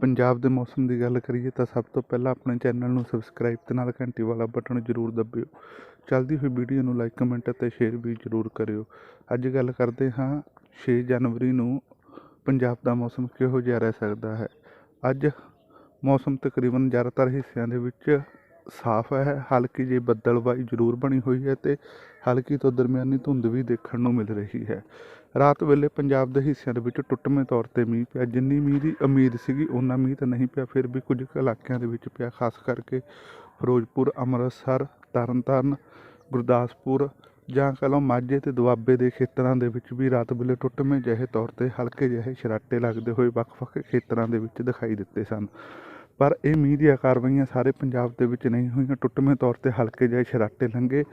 ਪੰਜਾਬ ਦੇ ਮੌਸਮ ਦੀ ਗੱਲ ਕਰੀਏ ਤਾਂ ਸਭ ਤੋਂ ਪਹਿਲਾਂ ਆਪਣੇ ਚੈਨਲ ਨੂੰ ਸਬਸਕ੍ਰਾਈਬ ਤੇ ਨਾਲ ਘੰਟੀ ਵਾਲਾ ਬਟਨ ਜ਼ਰੂਰ ਦਬਿਓ। ਚੱਲਦੀ ਹੋਈ ਵੀਡੀਓ ਨੂੰ ਲਾਈਕ ਕਮੈਂਟ ਅਤੇ ਸ਼ੇਅਰ ਵੀ ਜ਼ਰੂਰ ਕਰਿਓ। ਅੱਜ ਗੱਲ ਕਰਦੇ ਹਾਂ 6 ਜਨਵਰੀ ਨੂੰ ਪੰਜਾਬ ਦਾ ਮੌਸਮ ਕਿਹੋ ਜਿਹਾ ਰਹਿ ਸਕਦਾ ਹੈ? ਅੱਜ ਮੌਸਮ ਤਕਰੀਬਨ ਜ਼ਿਆਦਾਤਰ ਹਿੱਸਿਆਂ ਦੇ ਵਿੱਚ ਸਾਫ਼ ਹੈ, ਹਲਕੀ ਜਿਹੀ ਬੱਦਲਬਾਈ ਜ਼ਰੂਰ ਬਣੀ ਹੋਈ ਹੈ ਤੇ ਹਲਕੀ ਤੋਂ ਦਰਮਿਆਨੀ ਧੁੰਦ ਵੀ ਦੇਖਣ ਨੂੰ ਮਿਲ ਰਹੀ ਹੈ। ਰਾਤ ਵੇਲੇ ਪੰਜਾਬ ਦੇ ਹਿੱਸਿਆਂ ਦੇ ਵਿੱਚ ਟੁੱਟਵੇਂ ਤੌਰ ਤੇ ਮੀਂਹ ਪਿਆ। ਜਿੰਨੀ ਮੀਂਹ ਦੀ ਉਮੀਦ ਸੀਗੀ, ਓਨਾ ਮੀਂਹ ਤਾਂ ਨਹੀਂ ਪਿਆ, ਫਿਰ ਵੀ ਕੁਝ ਕੁ ਇਲਾਕਿਆਂ ਦੇ ਵਿੱਚ ਪਿਆ, ਖਾਸ ਕਰਕੇ ਫਿਰੋਜ਼ਪੁਰ, ਅੰਮ੍ਰਿਤਸਰ, ਤਰਨਤਾਰਨ, ਗੁਰਦਾਸਪੁਰ ਜਾਂ ਕਹ ਲਓ ਮਾਝੇ ਤੇ ਦੁਆਬੇ ਦੇ ਖੇਤਰਾਂ ਦੇ ਵਿੱਚ ਵੀ ਰਾਤ ਵੇਲੇ ਟੁੱਟਵੇਂ ਜਿਹੇ ਤੌਰ ਤੇ ਹਲਕੇ ਜਿਹੇ ਸ਼ਰਾਟੇ ਲੱਗਦੇ ਹੋਏ ਵੱਖ-ਵੱਖ ਖੇਤਰਾਂ ਦੇ ਵਿੱਚ ਦਿਖਾਈ ਦਿੱਤੇ ਸਨ। ਪਰ ਇਹ ਮੀਂਹ ਦੀਆਂ ਕਾਰਵਾਈਆਂ ਸਾਰੇ ਪੰਜਾਬ ਦੇ ਵਿੱਚ ਨਹੀਂ ਹੋਈਆਂ। ਟੁੱਟਵੇਂ ਤੌਰ ਤੇ ਹਲਕੇ ਜਿਹੇ ਛਰਾਟੇ ਲੰਘੇ।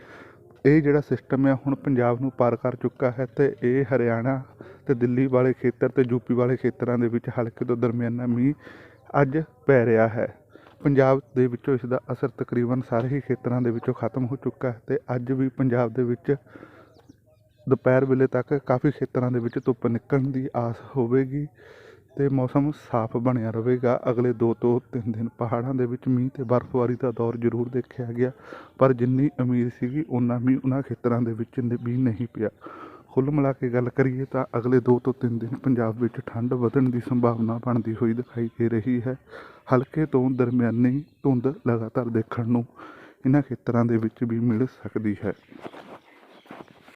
ਇਹ ਜਿਹੜਾ ਸਿਸਟਮ ਹੈ ਹੁਣ ਪੰਜਾਬ ਨੂੰ ਪਾਰ ਕਰ ਚੁੱਕਾ ਹੈ ਤੇ ਇਹ ਹਰਿਆਣਾ ਤੇ ਦਿੱਲੀ ਵਾਲੇ ਖੇਤਰ ਤੇ ਯੂਪੀ ਵਾਲੇ ਖੇਤਰਾਂ ਦੇ ਵਿੱਚ ਹਲਕੇ ਤੋਂ ਦਰਮਿਆਨਾ ਮੀਂਹ ਅੱਜ ਪੈ ਰਿਹਾ ਹੈ। ਪੰਜਾਬ ਦੇ ਵਿੱਚੋਂ ਇਸ ਦਾ ਅਸਰ ਤਕਰੀਬਨ ਸਾਰੇ ਹੀ ਖੇਤਰਾਂ ਦੇ ਵਿੱਚੋਂ ਖਤਮ ਹੋ ਚੁੱਕਾ ਹੈ ਤੇ ਅੱਜ ਵੀ ਪੰਜਾਬ ਦੇ ਵਿੱਚ ਦੁਪਹਿਰ ਵੇਲੇ ਤੱਕ ਕਾਫੀ ਖੇਤਰਾਂ ਦੇ ਵਿੱਚ ਧੁੱਪ ਨਿਕਲਣ ਦੀ ਆਸ ਹੋਵੇਗੀ। ਤੇ ਮੌਸਮ ਸਾਫ਼ ਬਣਿਆ ਰਹੇਗਾ। ਅਗਲੇ ਦੋ ਤੋਂ ਤਿੰਨ ਦਿਨ ਪਹਾੜਾਂ ਦੇ ਵਿੱਚ ਮੀਂਹ ਤੇ ਬਰਫ਼ਬਾਰੀ ਦਾ ਦੌਰ ਜ਼ਰੂਰ ਦੇਖਿਆ ਗਿਆ, ਪਰ ਜਿੰਨੀ ਉਮੀਦ ਸੀਗੀ ਉਨਾ ਮੀਂਹ ਉਹਨਾਂ ਖੇਤਰਾਂ ਦੇ ਵਿੱਚ ਵੀ ਨਹੀਂ ਪਿਆ। ਕੁੱਲ ਮਿਲਾ ਕੇ ਗੱਲ ਕਰੀਏ ਤਾਂ ਅਗਲੇ 2 ਤੋਂ 3 ਦਿਨ ਪੰਜਾਬ ਵਿੱਚ ਠੰਡ ਵਧਣ ਦੀ ਸੰਭਾਵਨਾ ਬਣਦੀ ਹੋਈ ਦਿਖਾਈ ਦੇ ਰਹੀ ਹੈ। ਹਲਕੇ ਤੋਂ ਦਰਮਿਆਨੀ ਧੁੰਦ ਲਗਾਤਾਰ ਦੇਖਣ ਨੂੰ ਇਹਨਾਂ ਖੇਤਰਾਂ ਦੇ ਵਿੱਚ ਵੀ ਮਿਲ ਸਕਦੀ ਹੈ।